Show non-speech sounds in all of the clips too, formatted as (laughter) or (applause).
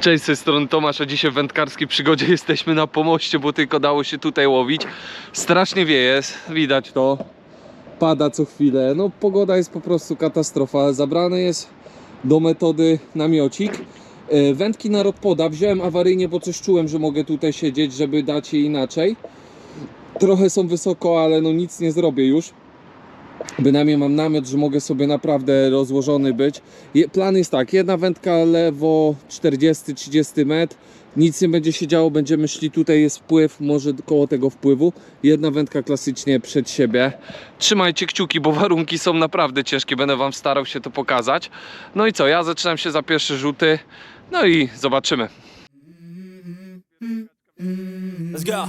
Cześć, z tej strony Tomasz, a dzisiaj w wędkarskiej przygodzie (laughs) jesteśmy na pomoście, bo tylko dało się tutaj łowić. Strasznie wieje, widać to. Pada co chwilę, no pogoda jest po prostu katastrofa. Zabrany jest do metody namiocik. E, Wędki na rodpoda wziąłem awaryjnie, bo coś czułem, że mogę tutaj siedzieć, żeby dać je inaczej. Trochę są wysoko, ale no nic nie zrobię już. Bynajmniej mam namiot, że mogę sobie naprawdę rozłożony być. Plan jest tak, jedna wędka lewo 40-30 metr, nic nie będzie się działo, będziemy szli, tutaj jest wpływ, może koło tego wpływu. Jedna wędka klasycznie przed siebie. Trzymajcie kciuki, bo warunki są naprawdę ciężkie, będę Wam starał się to pokazać. No i co, ja zaczynam się za pierwsze rzuty, no i zobaczymy. Let's go.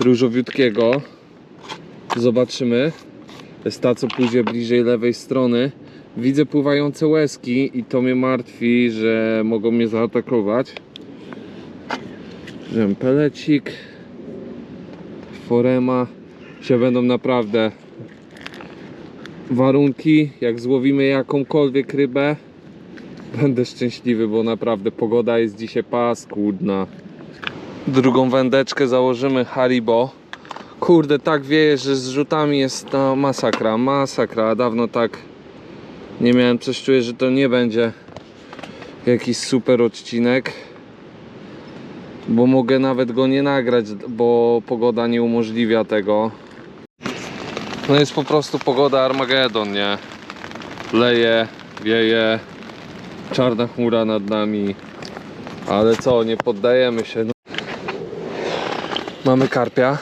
różowiutkiego. Zobaczymy. Jest ta, co pójdzie bliżej lewej strony. Widzę pływające łezki i to mnie martwi, że mogą mnie zaatakować. Wziąłem pelecik. Forema. Się będą naprawdę warunki. Jak złowimy jakąkolwiek rybę, Będę szczęśliwy, bo naprawdę pogoda jest dzisiaj paskudna. Drugą wędeczkę założymy Haribo. Kurde, tak wieje, że z rzutami jest no, masakra, masakra. Dawno tak nie miałem, coś czuję, że to nie będzie jakiś super odcinek. Bo mogę nawet go nie nagrać, bo pogoda nie umożliwia tego. No jest po prostu pogoda Armagedon, nie? Leje, wieje, czarna chmura nad nami. Ale co, nie poddajemy się. Mamy karpia.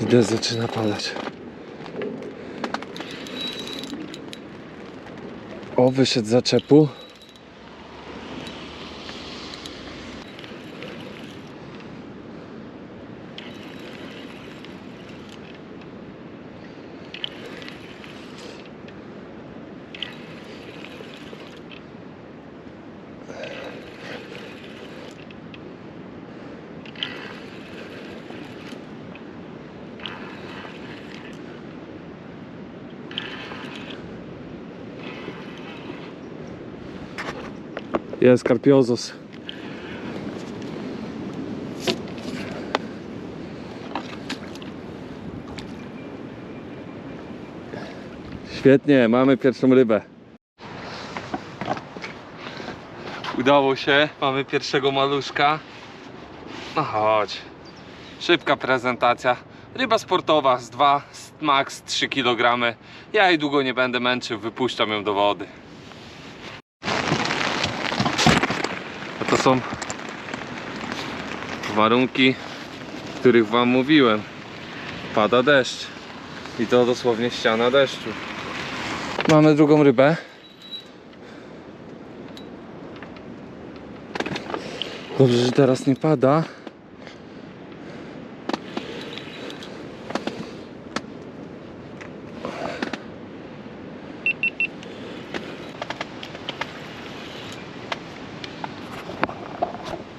Idę, zaczyna padać. O, wyszedł zaczepu. Jest karpiozos. Świetnie, mamy pierwszą rybę. Udało się, mamy pierwszego maluszka. No chodź. Szybka prezentacja. Ryba sportowa z 2, max 3 kg. Ja jej długo nie będę męczył, wypuszczam ją do wody. A to są warunki, o których Wam mówiłem. Pada deszcz. I to dosłownie ściana deszczu. Mamy drugą rybę. Dobrze, że teraz nie pada.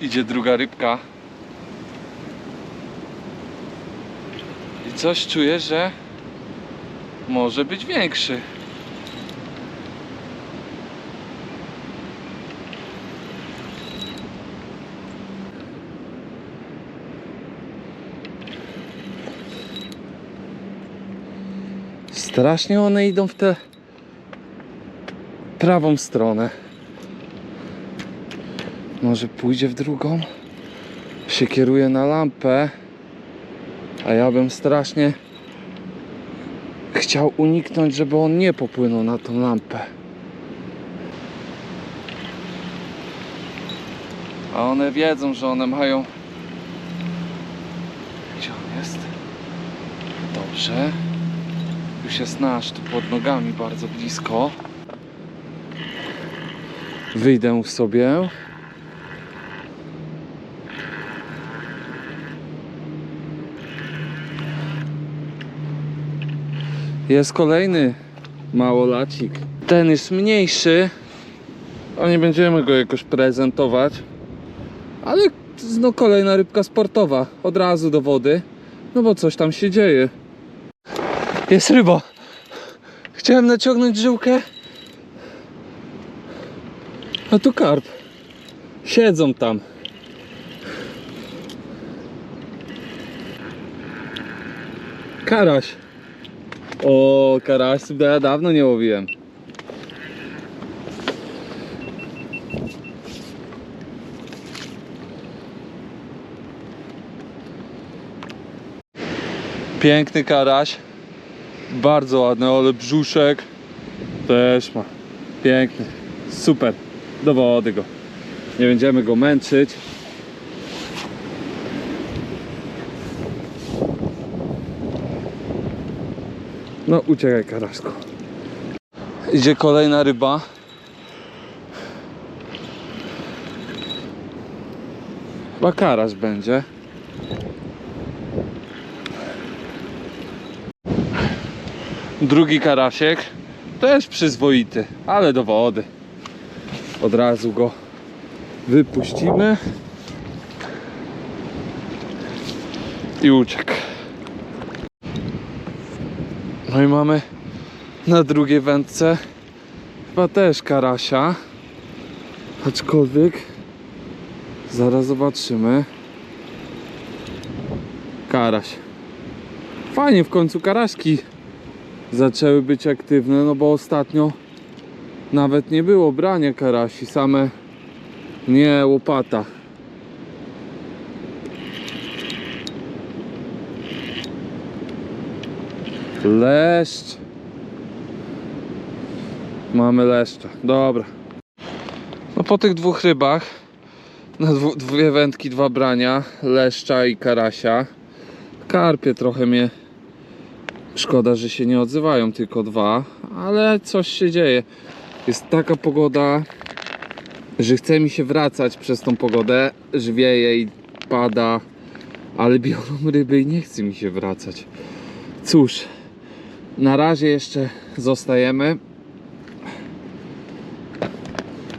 Idzie druga rybka. I coś czuję, że może być większy. Strasznie one idą w tę prawą stronę. Może pójdzie w drugą? Się kieruje na lampę. A ja bym strasznie chciał uniknąć, żeby on nie popłynął na tą lampę. A one wiedzą, że one mają. Gdzie on jest? Dobrze. już jest nasz, tu pod nogami bardzo blisko. Wyjdę sobie. Jest kolejny małolacik. Ten jest mniejszy. A nie będziemy go jakoś prezentować. Ale no kolejna rybka sportowa. Od razu do wody. No bo coś tam się dzieje. Jest ryba. Chciałem naciągnąć żyłkę. A tu karp. Siedzą tam. Karaś. O, karaś, ja dawno nie łowiłem. Piękny karaś. Bardzo ładny, ale brzuszek też ma. Piękny. Super. Do wody go. Nie będziemy go męczyć. No uciekaj karaszko. Idzie kolejna ryba. Chyba karaś będzie. Drugi karasiek. Też przyzwoity, ale do wody. Od razu go wypuścimy. I uciekł. No i mamy na drugiej wędce chyba też karasia. Aczkolwiek zaraz zobaczymy. Karaś. Fajnie w końcu karaśki zaczęły być aktywne, no bo ostatnio nawet nie było brania karasi, same nie łopata. Leszcz. Mamy leszcza. Dobra. No po tych dwóch rybach na dwu, dwie wędki, dwa brania, leszcza i karasia. Karpie trochę mnie Szkoda, że się nie odzywają, tylko dwa, ale coś się dzieje. Jest taka pogoda, że chce mi się wracać przez tą pogodę, że wieje i pada, ale biorą ryby i nie chce mi się wracać. Cóż, na razie jeszcze zostajemy.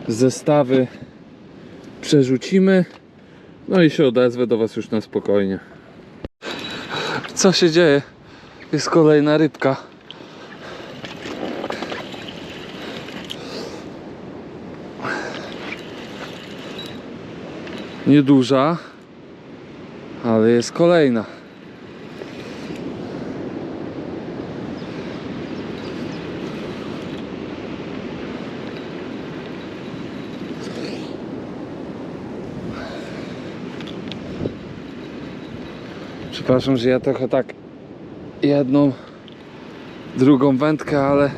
Zestawy przerzucimy, no i się odezwę do Was już na spokojnie. Co się dzieje? Jest kolejna rybka. Nieduża, ale jest kolejna. Przepraszam, że ja trochę tak jedną, drugą wędkę, ale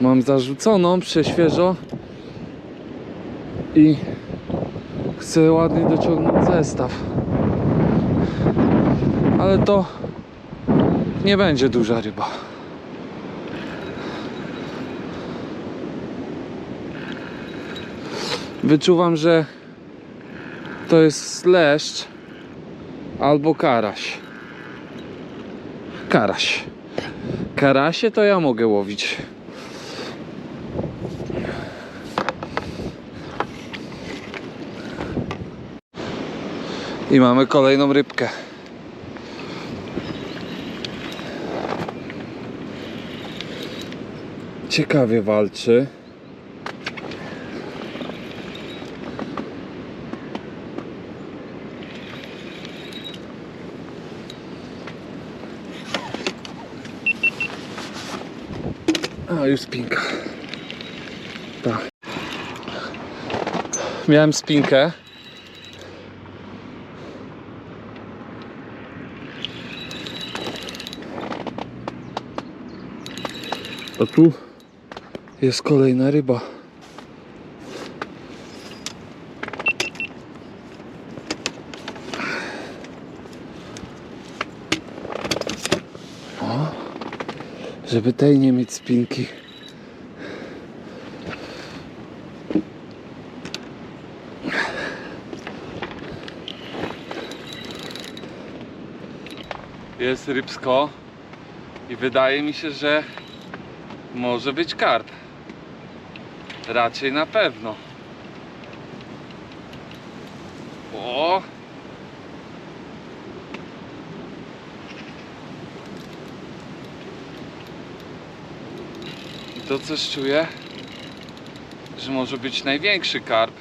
mam zarzuconą prześwieżo i chcę ładnie dociągnąć zestaw. Ale to nie będzie duża ryba. Wyczuwam, że to jest leszcz albo karaś. Karaś. Karasie to ja mogę łowić. I mamy kolejną rybkę. Ciekawie walczy. A, już spinka. Tak. Miałem spinkę. A tu jest kolejna ryba. O. Żeby tej nie mieć spinki. Jest rybsko i wydaje mi się, że może być karp. Raczej na pewno. O! To coś czuję, że może być największy karp.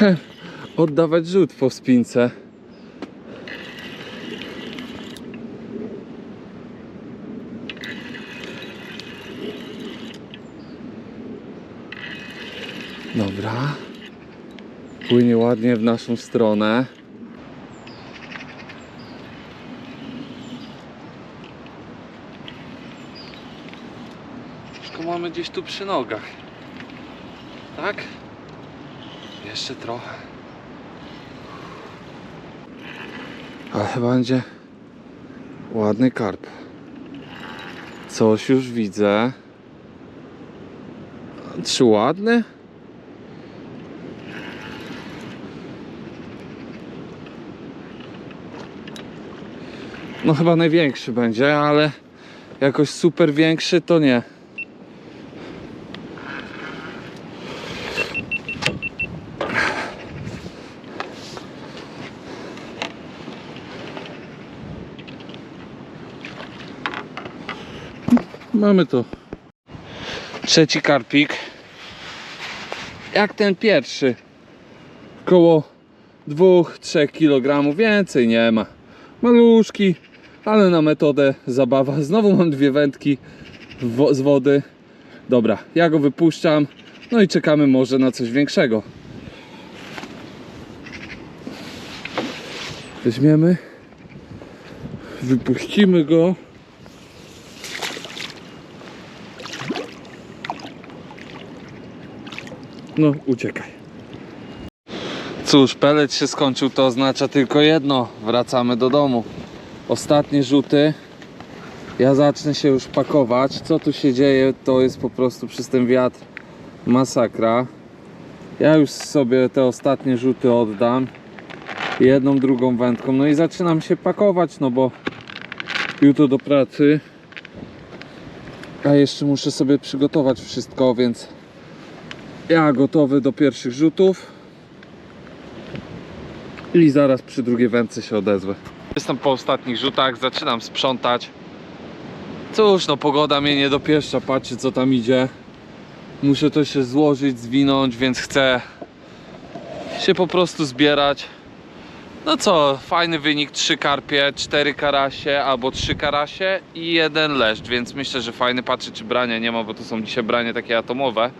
(laughs) Oddawać rzut po spince. Dobra. Płynie ładnie w naszą stronę. Wszystko mamy gdzieś tu przy nogach. Tak? Jeszcze trochę. Ale chyba będzie ładny karp. Coś już widzę. Czy ładny? No chyba największy będzie, ale jakoś super większy to nie. Mamy to. Trzeci karpik. Jak ten pierwszy. Koło 2-3 kg więcej nie ma. Maluszki, ale na metodę zabawa. Znowu mam dwie wędki z wody. Dobra, ja go wypuszczam. No i czekamy może na coś większego. Weźmiemy. Wypuścimy go. No, uciekaj. Cóż, pelet się skończył, to oznacza tylko jedno. Wracamy do domu. Ostatnie rzuty. Ja zacznę się już pakować. Co tu się dzieje, to jest po prostu przez ten wiatr masakra. Ja już sobie te ostatnie rzuty oddam. Jedną, drugą wędką. No i zaczynam się pakować, no bo jutro do pracy. A jeszcze muszę sobie przygotować wszystko, więc ja gotowy do pierwszych rzutów. I zaraz przy drugiej wędce się odezwę. Jestem po ostatnich rzutach, zaczynam sprzątać. Cóż, no pogoda mnie nie dopieszcza, patrzcie co tam idzie. Muszę to się złożyć, zwinąć, więc chcę się po prostu zbierać. No co, fajny wynik, 3 karpie, 4 karasie albo 3 karasie i jeden leszcz, więc myślę, że fajny, patrzę czy brania nie ma, bo to są dzisiaj branie takie atomowe.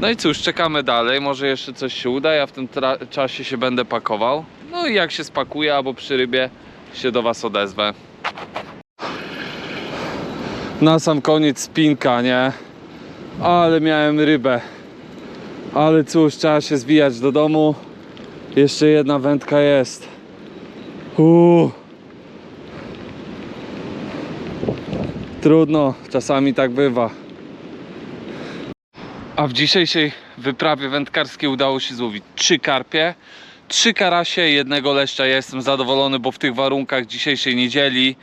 No i cóż, czekamy dalej, może jeszcze coś się uda, ja w tym czasie się będę pakował. No i jak się spakuję albo przy rybie się do Was odezwę. Na sam koniec spinka, nie? Ale miałem rybę. Ale cóż, trzeba się zwijać do domu. Jeszcze jedna wędka jest. Uuu. Trudno, czasami tak bywa. A w dzisiejszej wyprawie wędkarskiej udało się złowić trzy karpie, trzy karasie, jednego leszcza. Ja jestem zadowolony, bo w tych warunkach dzisiejszej niedzieli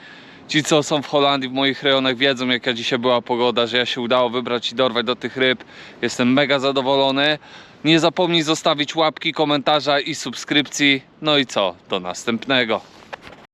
ci co są w Holandii, w moich rejonach wiedzą jaka dzisiaj była pogoda, że ja się udało wybrać i dorwać do tych ryb. Jestem mega zadowolony. Nie zapomnij zostawić łapki, komentarza i subskrypcji. No i co? Do następnego.